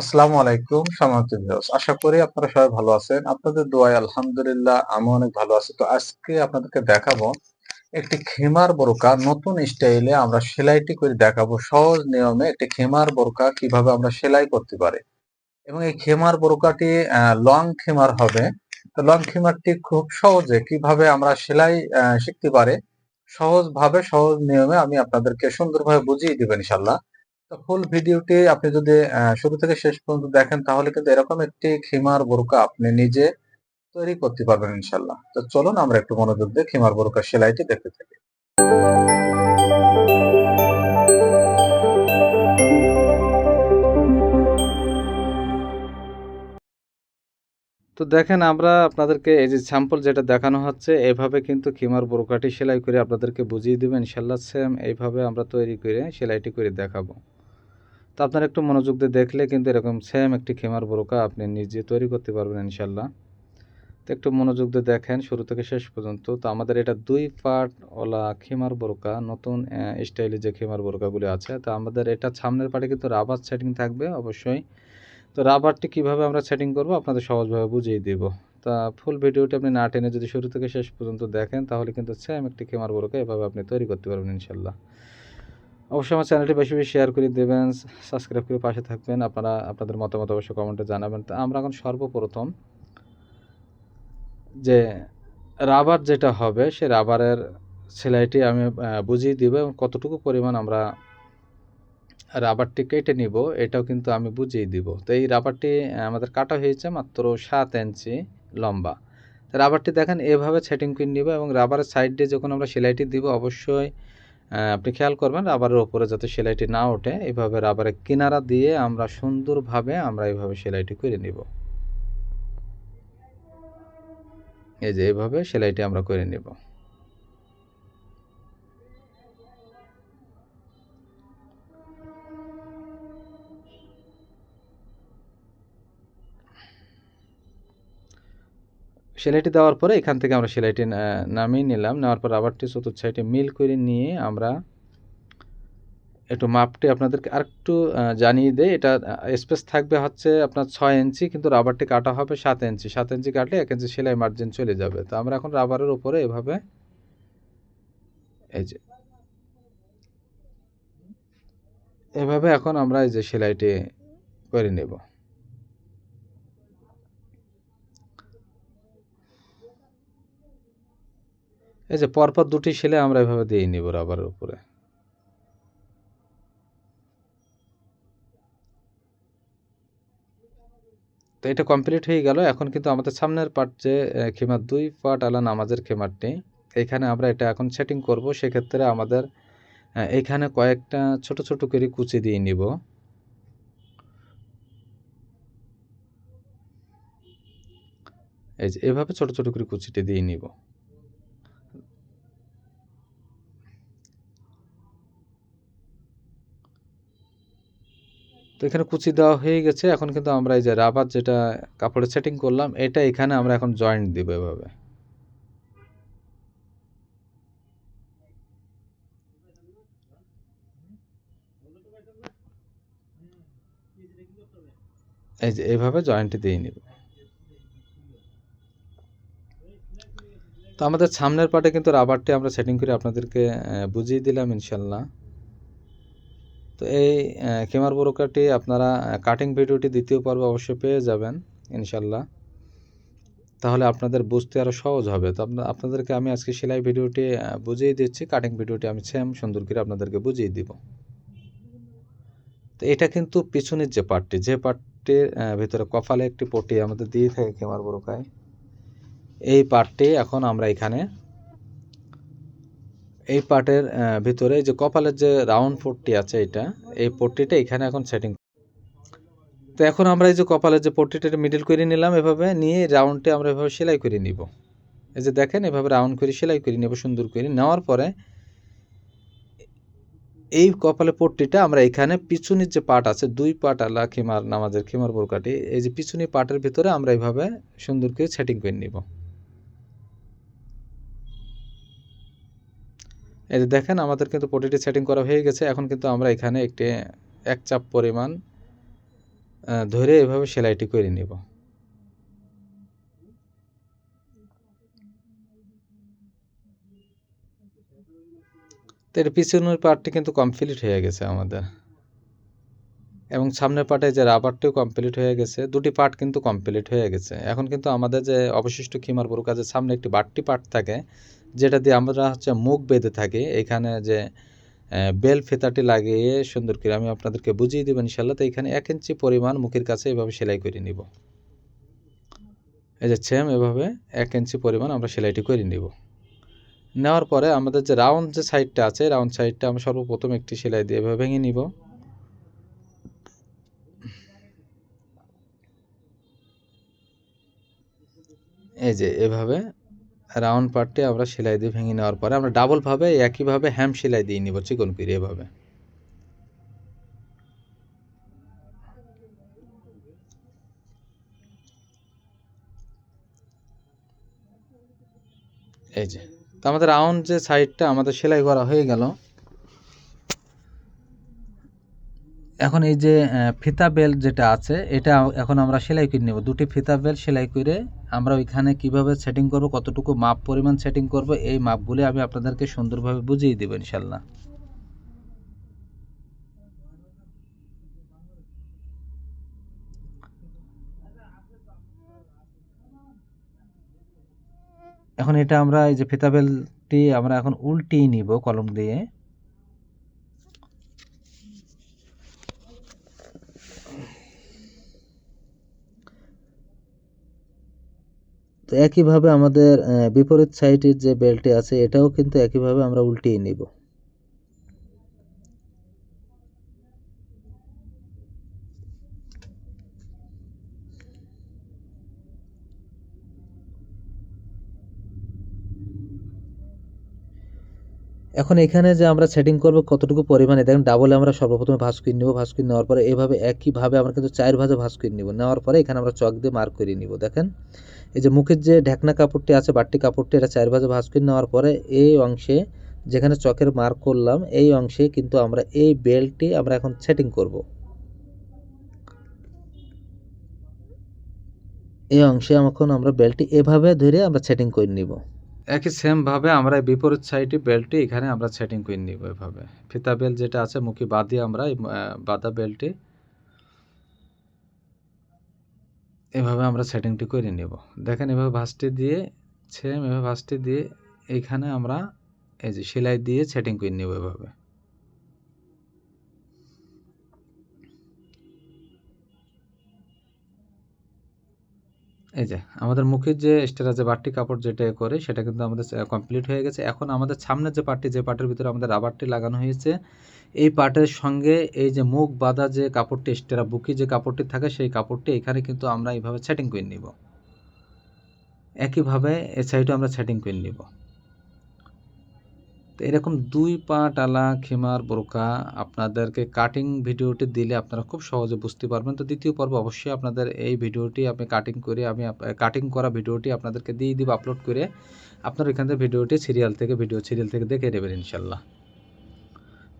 আসসালামু আলাইকুম, সম্মানিত ভিউয়ার্স। আশা করি আপনারা সবাই ভালো আছেন। আপনাদের দোয়ায় আলহামদুলিল্লাহ আমি অনেক ভালো আছি। তো আজকে আপনাদেরকে দেখাবো একটি খেমার বোরকা। নতুন স্টাইলে আমরা সেলাইটি করে দেখাবো সহজ নিয়মে একটি খেমার বোরকা কীভাবে আমরা সেলাই করতে পারি। এবং এই খেমার বোরকাটি লং খেমার হবে। তো লং খেমারটি খুব সহজে কীভাবে আমরা সেলাই শিখতে পারি সহজ ভাবে সহজ নিয়মে আমি আপনাদেরকে সুন্দরভাবে বুঝিয়ে দেবেন ইনশাল্লাহ ফুল ভিডিওটি আপনি যদি শুরু থেকে শেষ পর্যন্ত দেখেন, তাহলে কিন্তু এরকম একটি খিমার বোরকা আপনি নিজে তৈরি করতে পারবেন ইনশাল্লাহ তো চলুন আমরা একটু মনোযোগ দিয়ে খিমার বোরকা সেলাইটি দেখতে থাকি। তো দেখেন, আমরা আপনাদেরকে এই যে স্যাম্পল যেটা দেখানো হচ্ছে, এভাবে কিন্তু খিমার বোরকাটি সেলাই করে আপনাদেরকে বুঝিয়ে দেবেন। ইনশাল্লাহ সেম এইভাবে আমরা তৈরি করে সেলাইটি করে দেখাবো। তো আপনারা একটু মনোযোগ দিয়ে দেখলে কিন্তু এরকম সেম একটি খেমার বোরকা আপনি নিজে তৈরি করতে পারবেন ইনশাল্লাহ তো একটু মনোযোগ দিয়ে দেখেন, শুরু থেকে শেষ পর্যন্ত। তো আমাদের এটা দুই পার্ট ওলা খেমার বোরকা, নতুন স্টাইলে যে খেমার বোরকাগুলি আছে। তো আমাদের এটা সামনের পার্টে কিন্তু রাবার সেটিং থাকবে অবশ্যই। তো রাবারটি কীভাবে আমরা সেটিং করব আপনাদের সহজভাবে বুঝিয়ে দেব। তা ফুল ভিডিওটি আপনি না টেনে যদি শুরু থেকে শেষ পর্যন্ত দেখেন, তাহলে কিন্তু সেম একটি খেমার বোরকা এভাবে আপনি তৈরি করতে পারবেন ইনশাল্লাহ অবশ্যই আমার চ্যানেলটি বেশি বেশি শেয়ার করে দেবেন সাবস্ক্রাইব করে পাশে থাকবেন। আপনারা আপনাদের মতামত অবশ্যই কমেন্টে জানাবেন। তো আমরা এখন সর্বপ্রথম যে রাবার যেটা হবে, সে রাবারের সেলাইটি আমি বুঝিয়ে দিব এবং কতটুকু পরিমাণ আমরা রাবারটি কেটে নিব, এটাও কিন্তু আমি বুঝিয়ে দিব। তো এই রাবারটি আমাদের কাটা হয়েছে মাত্র সাত ইঞ্চি লম্বা। রাবারটি দেখেন এভাবে সেটিং করে নিব এবং রাবারের সাইড দিয়ে যখন আমরা সেলাইটি দিব, অবশ্যই আপনি খেয়াল করবেন রাবারের ওপরে যাতে সেলাইটি না ওঠে, এভাবে রাবারের কিনারা দিয়ে আমরা সুন্দরভাবে আমরা এইভাবে সেলাইটি করে নিব। এই যে এইভাবে সেলাইটি আমরা করে নিব। সেলাইটি দেওয়ার পরে এখান থেকে আমরা সেলাইটি নামিয়ে নিলাম। নেওয়ার পর আবারটি চতুর্থ সাইডে মিল করে নিয়ে আমরা একটু মাপটি আপনাদেরকে আরেকটু জানিয়ে দেয় এটা স্পেস থাকবে হচ্ছে আপনার ছয় ইঞ্চি, কিন্তু রাবারটি কাটা হবে সাত ইঞ্চি। সাত ইঞ্চি কাটলে এক ইঞ্চি সেলাই মার্জিন চলে যাবে। তো আমরা এখন রাবারের উপরে এভাবে, এই যে, এভাবে এখন আমরা এই যে সেলাইটি করে নেব। এই যে পরপর দুটি সেলাই আমরা এভাবে দিয়ে নিব রাবারের উপরে। তো এটা কমপ্লিট হয়ে গেল। এখন কিন্তু আমাদের সামনের পার্ট যে খেমার দুই পার্ট আলা, নামাজের খেমারটি এখানে আমরা এটা এখন সেটিং করব। সেক্ষেত্রে আমাদের এখানে কয়েকটা ছোট ছোট করে কুচি দিয়ে নিব। এই যে এভাবে ছোট ছোট করে কুচিটি দিয়ে নিব। তো এখানে কুচি দেওয়া হয়ে গেছে। এখন কিন্তু আমরা এই যে রাবার যেটা কাপড়ে সেটিং করলাম, এটা এখানে আমরা এখন জয়েন্ট দিব এভাবে। এই যে এইভাবে জয়েন্টটি দিয়ে নিব। তো আমাদের সামনের পার্টে কিন্তু রাবারটি আমরা সেটিং করে আপনাদেরকে বুঝিয়ে দিলাম ইনশাল্লাহ। তো এই কেমার বোরকাটি আপনারা কাটিং ভিডিওটি দ্বিতীয় পর্ব অবশ্যই পেয়ে যাবেন ইনশাল্লাহ তাহলে আপনাদের বুঝতে আরও সহজ হবে। তো আপনাদেরকে আমি আজকে সেলাই ভিডিওটি বুঝিয়ে দিচ্ছি। কাটিং ভিডিওটি আমি সেম সুন্দর করে আপনাদেরকে বুঝিয়ে দিব। তো এটা কিন্তু পিছনের যে পার্টটি যে পার্টটির ভিতরে কপালে একটি পটি আমাদের দিয়ে থাকে কেমার বোরকায়। এই পার্টটি এখন আমরা এখানে এই পার্টের ভিতরে যে কপালের যে রাউন্ড পট্টি আছে এটা, এই পট্টিটা এখানে এখন সেটিং তো এখন আমরা এই যে কপালের যে পট্টিটা মিডিল করে নিলাম, এভাবে নিয়ে রাউন্ডটি আমরা এভাবে সেলাই করে নিব। এই যে দেখেন, এভাবে রাউন্ড করে সেলাই করে নেব, সুন্দর করে। নেওয়ার পরে এই কপালে পট্টিটা আমরা এখানে পিছনের যে পার্ট আছে, দুই পার্ট আলা খিমার নামাজের খিমার বোরকাটি এই যে পিছনের পার্টের ভিতরে আমরা এইভাবে সুন্দর করে সেটিং করে নিব। এই যে দেখেন, আমাদের কিন্তু প্রোটিটি সেটিং করা হয়ে গেছে। এখন কিন্তু আমরা এখানে একটি, এক চাপ পরিমাণ ধরে এভাবে সেলাইটি করে নিব। তো এর পিছনের পার্টটি কিন্তু কমপ্লিট হয়ে গেছে আমাদের। এবং সামনের পার্টে যে রাবারটিও কমপ্লিট হয়ে গেছে, দুটি পার্ট কিন্তু কমপ্লিট হয়ে গেছে। এখন কিন্তু আমাদের যে অবশিষ্ট খিমার বড় কাজের সামনে একটি বাড়তি পার্ট থাকে, যেটা দিয়ে আমরা হচ্ছে মুখ বেঁধে থাকি। এখানে যে বেল ফেতাটি লাগিয়ে সুন্দর করে আমি আপনাদেরকে বুঝিয়ে দেবেন ইনশাল্লাহ তো এখানে এক ইঞ্চি পরিমাণ মুখের কাছে এভাবে সেলাই করে নিব। এই যে সেম এভাবে এক ইঞ্চি পরিমাণ আমরা সেলাইটি করে নিব। নেওয়ার পরে আমাদের যে রাউন্ড যে সাইডটা আছে রাউন্ড সাইডটা আমরা সর্বপ্রথম একটি সেলাই দিয়ে এভাবে ভেঙে নিব। এই যে এভাবে রাউন্ড পার্টটি আমরা সেলাই দিয়ে ভেঙে নেওয়ার পরে আমরা ডাবলভাবে একইভাবে হ্যাম সেলাই দিয়ে নিব, চিকন করে এভাবে। এই যে। তো আমাদের রাউন্ড যে সাইডটা আমাদের সেলাই করা হয়ে গেল। এখন এই যে ফিতা বেল্ট যেটা আছে, এটা এখন আমরা সেলাই করে নেব। দুটি ফিতা বেল্ট সেলাই করে আমরা ওইখানে কীভাবে সেটিং করব, কতটুকু মাপ পরিমাণ সেটিং করব, এই মাপগুলি আমি আপনাদেরকে সুন্দরভাবে বুঝিয়ে দেবো ইনশাল্লাহ এখন এটা আমরা এই যে ফিতা বেল্টটি আমরা এখন উল্টিয়ে নিব কলম দিয়ে। তো একইভাবে আমাদের বিপরীত সাইডের যে বেল্টটি আছে এটাও কিন্তু একইভাবে আমরা উল্টিয়ে নিব। এখন এখানে যে আমরা সেটিং করব কতটুকু পরিমাণে, দেখেন ডাবলে আমরা সর্বপ্রথমে করে নেব করে নেওয়ার পরে এভাবে একইভাবে আমরা কিন্তু চার ভাঁজে করে নেব। নেওয়ার পরে এখানে আমরা চক দিয়ে মার্ক করে নিব, দেখেন। এই যে মুখের যে ঢাকনা কাপড়টি আছে, বাড়তি কাপড়টি, এটা চার ভাঁজে করে নেওয়ার পরে এই অংশে যেখানে চকের মার্ক করলাম, এই অংশে কিন্তু আমরা এই বেল্টটি আমরা এখন সেটিং করব। এই অংশে এখন আমরা বেল্টটি এভাবে ধরে আমরা সেটিং করে নিব। একই সেমভাবে আমরা বিপরীত সাইডে বেল্টটি এখানে আমরা সেটিং করে নিব এভাবে। ফিতা বেল্ট যেটা আছে, মুখে বাঁধি আমরা বাদা বেল্টটি এভাবে আমরা সেটিংটি করে নেব। দেখেন এভাবে ভাঁজটি দিয়ে সেম এভাবে ভাঁজটি দিয়ে এইখানে আমরা এই যে সেলাই দিয়ে সেটিং করে নেব এভাবে। এই যে, আমাদের মুখের যে স্টেরা যে বাটটি কাপড় যেটা করে, সেটা কিন্তু আমাদের কমপ্লিট হয়ে গেছে। এখন আমাদের সামনের যে পার্টটি যে পার্টের ভিতরে আমাদের রাবারটি লাগানো হয়েছে, এই পার্টের সঙ্গে এই যে মুখ বাঁধা যে কাপড়টি, স্টেরা বুকি যে কাপড়টি থাকে, সেই কাপড়টি এখানে কিন্তু আমরা এইভাবে সেটিং করে নিব। একইভাবে এই সাইডও আমরা সেটিং করে নিব। তো এরকম দুই পা টালা খিমার বোরকা আপনাদেরকে কাটিং ভিডিওটি দিলে আপনারা খুব সহজে বুঝতে পারবেন। তো দ্বিতীয় পর্ব অবশ্যই আপনাদের এই ভিডিওটি আমি কাটিং করে আমি কাটিং করা ভিডিওটি আপনাদেরকে দিয়ে দিব আপলোড করে। আপনারা এখান থেকে ভিডিওটি সিরিয়াল থেকে ভিডিও সিরিয়াল থেকে দেখে নেবেন ইনশাল্লাহ।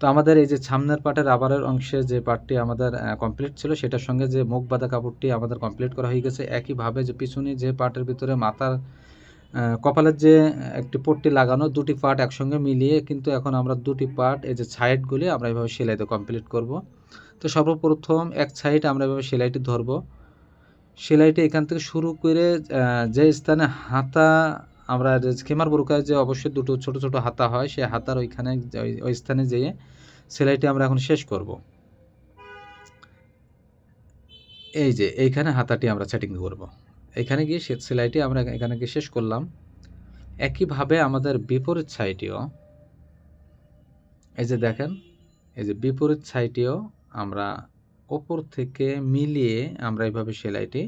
তো আমাদের এই যে সামনের পাটের রাবারের অংশে যে পার্টটি আমাদের কমপ্লিট ছিল, সেটার সঙ্গে যে মুখ বাঁধা কাপড়টি আমাদের কমপ্লিট করা হয়ে গেছে, একইভাবে যে পিছনে যে পার্টের ভিতরে মাথার কপালের যে একটি পট্টি লাগানো, দুটি পার্ট একসঙ্গে মিলিয়ে কিন্তু এখন আমরা দুটি পার্ট, এই যে সাইডগুলি আমরা এভাবে সেলাইতে কমপ্লিট করব। তো সর্বপ্রথম এক সাইড আমরা এভাবে সেলাইটি ধরব। সেলাইটি এখান থেকে শুরু করে যে স্থানে হাতা, আমরা যে খেমার বোরকায় যে অবশ্যই দুটো ছোট ছোট হাতা হয়, সেই হাতার ওইখানে ওই- ওই স্থানে যেয়ে সেলাইটি আমরা এখন শেষ করব। এই যে, এইখানে হাতাটি আমরা সেটিং করব। এখানে গিয়ে সেলাইটি আমরা এখানে গিয়ে শেষ করলাম। একইভাবে আমাদের বিপরীত সাইডেও এই যে দেখেন, এই যে বিপরীত সাইডেও আমরা ওপর থেকে মিলিয়ে আমরা এইভাবে সেলাইটি,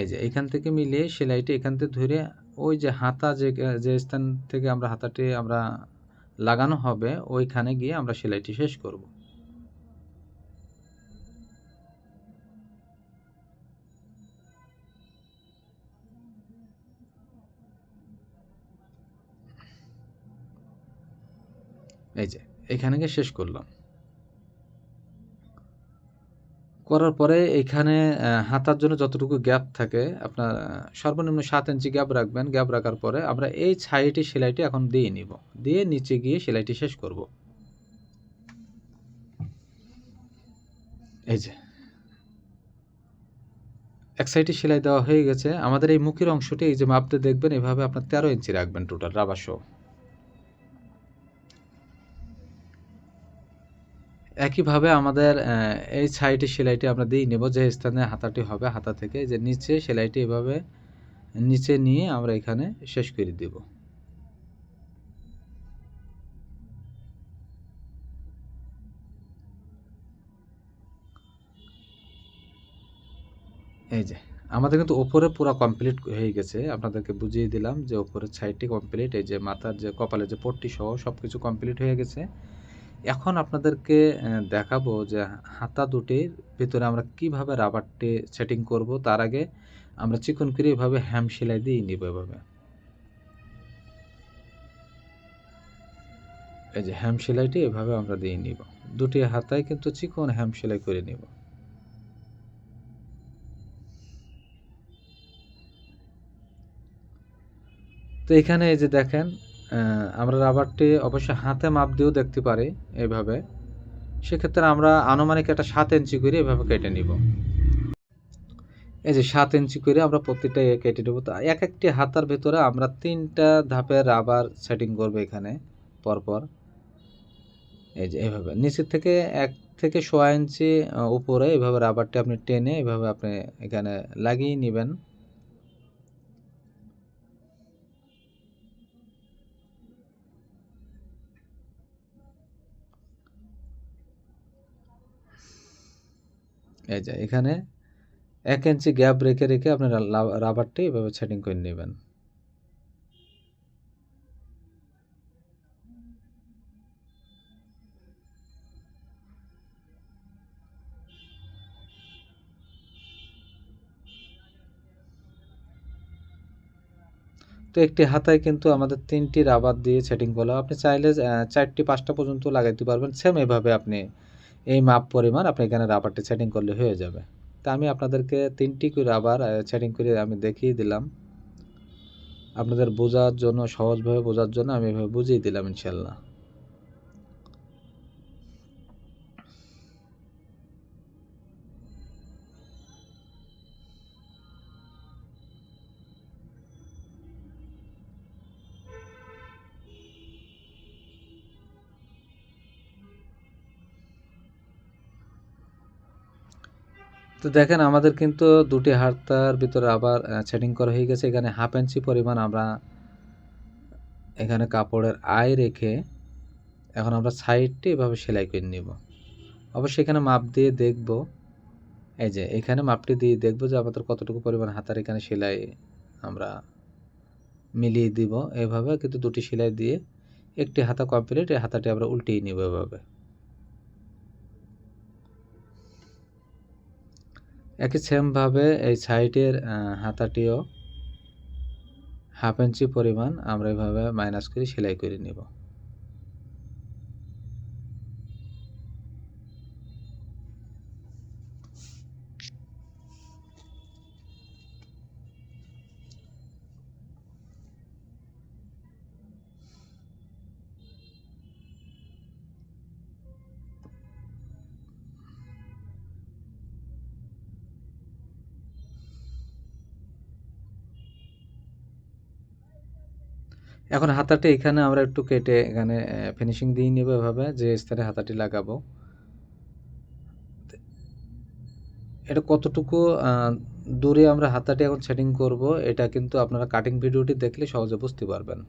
এই যে এখান থেকে মিলিয়ে সেলাইটি এখান থেকে ধরে ওই যে হাতা যে যে স্থান থেকে আমরা হাতাটি আমরা লাগানো হবে, ওইখানে গিয়ে আমরা সেলাইটি শেষ করব। এই যে, এখানে গিয়ে শেষ করলাম। করার পরে এখানে হাতার জন্য যতটুকু গ্যাপ থাকে, আপনার সর্বনিম্ন সাত ইঞ্চি গ্যাপ রাখবেন। গ্যাপ রাখার পরে আমরা এই সাইডে সেলাইটি এখন দিয়ে নিব। দিয়ে নিচে গিয়ে সেলাইটি শেষ করব। এই যে। এক সাইডে সেলাই দেওয়া হয়ে গেছে। আমাদের এই মুখের অংশটি, এই যে মাপতে দেখবেন, এভাবে আপনার তেরো ইঞ্চি রাখবেন টোটাল রাবার একইভাবে আমাদের এই সাইডে সেলাইটি আমরা দিয়ে নেব যে স্থানে হাতাটি হবে, হাতা থেকে যে নিচে সেলাইটি এভাবে নিচে নিয়ে আমরা এখানে শেষ করে দেব। এই যে, আমাদের কিন্তু ওপরে পুরো কমপ্লিট হয়ে গেছে। আপনাদেরকে বুঝিয়ে দিলাম যে ওপরের সাইডটি কমপ্লিট এই যে মাথার যে কপালে যে পট্টি সহ সব কিছু কমপ্লিট হয়ে গেছে। এখন আপনাদেরকে দেখাবো যে হাতা দুটির ভিতরে আমরা কীভাবে রাবারটি সেটিং করব। তার আগে আমরা চিকন করে এভাবে হ্যাম সেলাই দিয়ে নিব এভাবে। এই যে হ্যাম সেলাইটি এভাবে আমরা দিয়ে নিব। দুটি হাতায় কিন্তু চিকন হ্যাম সেলাই করে নিব। তো এখানে এই যে দেখেন আমরা রাবারটি অবশ্যই হাতে মাপ দিয়েও দেখতে পারি এইভাবে সেক্ষেত্রে আমরা আনুমানিক একটা সাত ইঞ্চি করে এভাবে কেটে নিব। এই যে সাত ইঞ্চি করে আমরা প্রত্যেকটা কেটে নেব। তো এক একটি হাতার ভেতরে আমরা তিনটা ধাপের রাবার সেটিং করব এখানে, পরপর। এই যে এভাবে। নিচের থেকে এক থেকে সোয়া ইঞ্চি উপরে এভাবে রাবারটি আপনি টেনে এভাবে আপনি এখানে লাগিয়ে নেবেন। এই যে, এখানে এক ইঞ্চি গ্যাপ রেখে রেখে আপনি রাবারটি এভাবে সেটিং করে নেবেন। তো একটি হাতায় কিন্তু আমাদের তিনটি রাবার দিয়ে সেটিং করলাম। আপনি চাইলে চারটি, পাঁচটা পর্যন্ত লাগাইতে পারবেন। সেম এভাবে আপনি এই মাপ পরিমাণ আপনি এখানে রাবারটি সেটিং করলে হয়ে যাবে। তা আমি আপনাদেরকে তিনটি করে রাবার সেটিং করে আমি দেখিয়ে দিলাম। আপনাদের বোঝার জন্য, সহজভাবে বোঝার জন্য আমি এভাবে বুঝিয়ে দিলাম ইনশাল্লাহ তো দেখেন, আমাদের কিন্তু দুটি হাতার ভিতরে আবার সেটিং করা হয়ে গেছে। এখানে হাফ ইঞ্চি পরিমাণ আমরা এখানে কাপড়ের আয় রেখে এখন আমরা সাইডটি এভাবে সেলাই করে নিব। অবশ্যই এখানে মাপ দিয়ে দেখব। এই যে, এখানে মাপটি দিয়ে দেখব যে আমাদের কতটুকু পরিমাণ হাতার এখানে সেলাই আমরা মিলিয়ে দিব। এভাবে কিন্তু দুটি সেলাই দিয়ে একটি হাতা কমপ্লিট এই হাতাটি আমরা উল্টিয়ে নিব এভাবে। একই সেমভাবে এই সাইডের হাতাটিও হাফ ইঞ্চি পরিমাণ আমরা এভাবে মাইনাস করে সেলাই করে নিব। এখন হাতাটি এখানে আমরা একটু কেটে এখানে ফিনিশিং দিয়ে নেব এভাবে, যে স্থানে হাতাটি লাগাবো। এটা কতটুকু দূরে আমরা হাতাটি এখন সেটিং করব, এটা কিন্তু আপনারা কাটিং ভিডিওটি দেখলে সহজে বুঝতে পারবেন।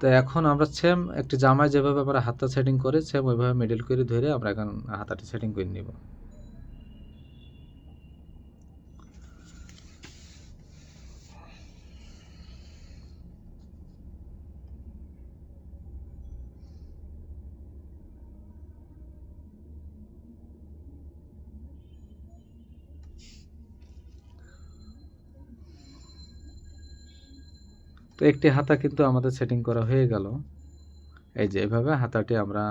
তো এখন আমরা সেম একটি জামায় যেভাবে আমরা হাতটা সেটিং করে সেম ওইভাবে মিডল করে ধরে আমরা এখন হাতাটি সেটিং করে নিব। তো একটি হাতা কিন্তু আমাদের সেটিং করা হয়ে গেল। এই যে এভাবে হাতাটি আমরা,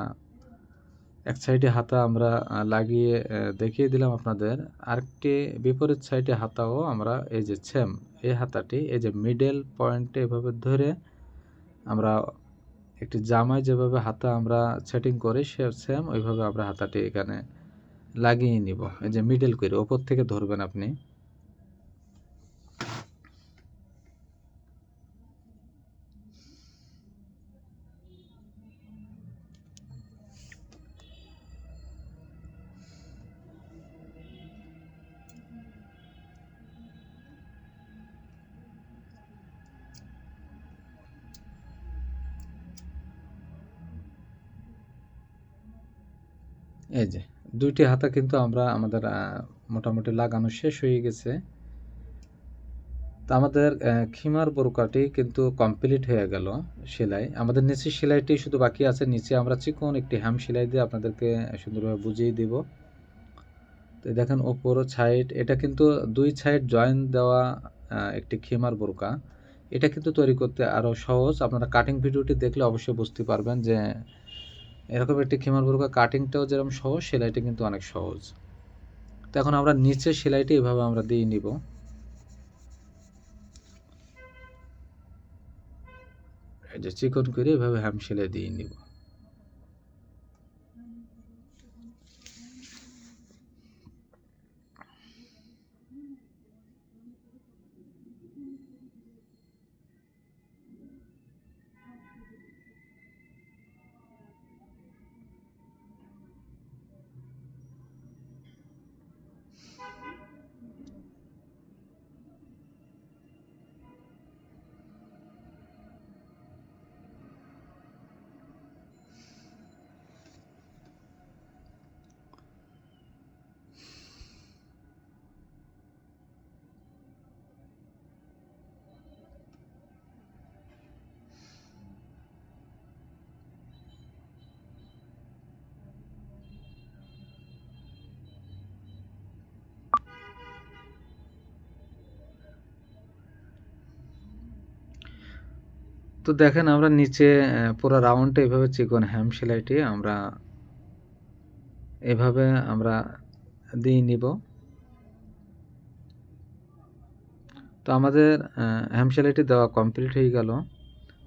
এক সাইডে হাতা আমরা লাগিয়ে দেখিয়ে দিলাম আপনাদের। আরেকটি বিপরীত সাইডে হাতাও আমরা, এই যে সেম এই হাতাটি, এই যে মিডল পয়েন্টে এভাবে ধরে আমরা একটি জামায় যেভাবে হাতা আমরা সেটিং করি, সে সেম ওইভাবে আমরা হাতাটি এখানে লাগিয়ে নিব। এই যে মিডল করে, ওপর থেকে ধরবেন আপনি। এই যে, দুইটি হাতা কিন্তু আমরা আমাদের মোটামুটি লাগানো শেষ হয়ে গেছে। তো আমাদের খিমার বোরকাটি কিন্তু কমপ্লিট হয়ে গেল সেলাই। আমাদের নিচের সেলাইটি শুধু বাকি আছে, নিচে আমরা চিকন একটি হ্যাম সেলাই দিয়ে আপনাদেরকে সুন্দরভাবে বুঝিয়ে দিব। তো দেখেন ওপর সাইড এটা কিন্তু দুই সাইড জয়েন দেওয়া একটি খিমার বোরকা। এটা কিন্তু তৈরি করতে আরও সহজ। আপনারা কাটিং ভিডিওটি দেখলে অবশ্যই বুঝতে পারবেন যে এরকম একটি খেমার বোরকা কাটিংটাও যেরকম সহজ, সেলাইটা কিন্তু অনেক সহজ। তো এখন আমরা নিচে সেলাইটি এভাবে আমরা দিয়ে নিব। যে চিকন করে এভাবে হ্যাম সেলাই দিয়ে নিব। তো দেখেন আমরা নিচে পুরো রাউন্ডটা এভাবে চিকন হ্যাম সেলাইটি আমরা এভাবে আমরা দিয়ে নিব। তো আমাদের হ্যাম সেলাইটি দেওয়া কমপ্লিট হয়ে গেল।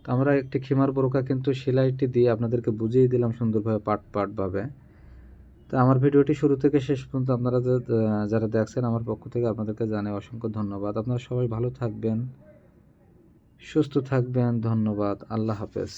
তো আমরা একটি খিমার বোরকা কিন্তু সেলাইটি দিয়ে আপনাদেরকে বুঝিয়ে দিলাম সুন্দরভাবে পার্ট পার্টভাবে তো আমার ভিডিওটি শুরু থেকে শেষ পর্যন্ত আপনারা যারা দেখছেন আমার পক্ষ থেকে আপনাদেরকে জানাই অসংখ্য ধন্যবাদ। আপনারা সবাই ভালো থাকবেন। সুস্থ থাকবেন ধন্যবাদ আল্লাহ হাফেজ।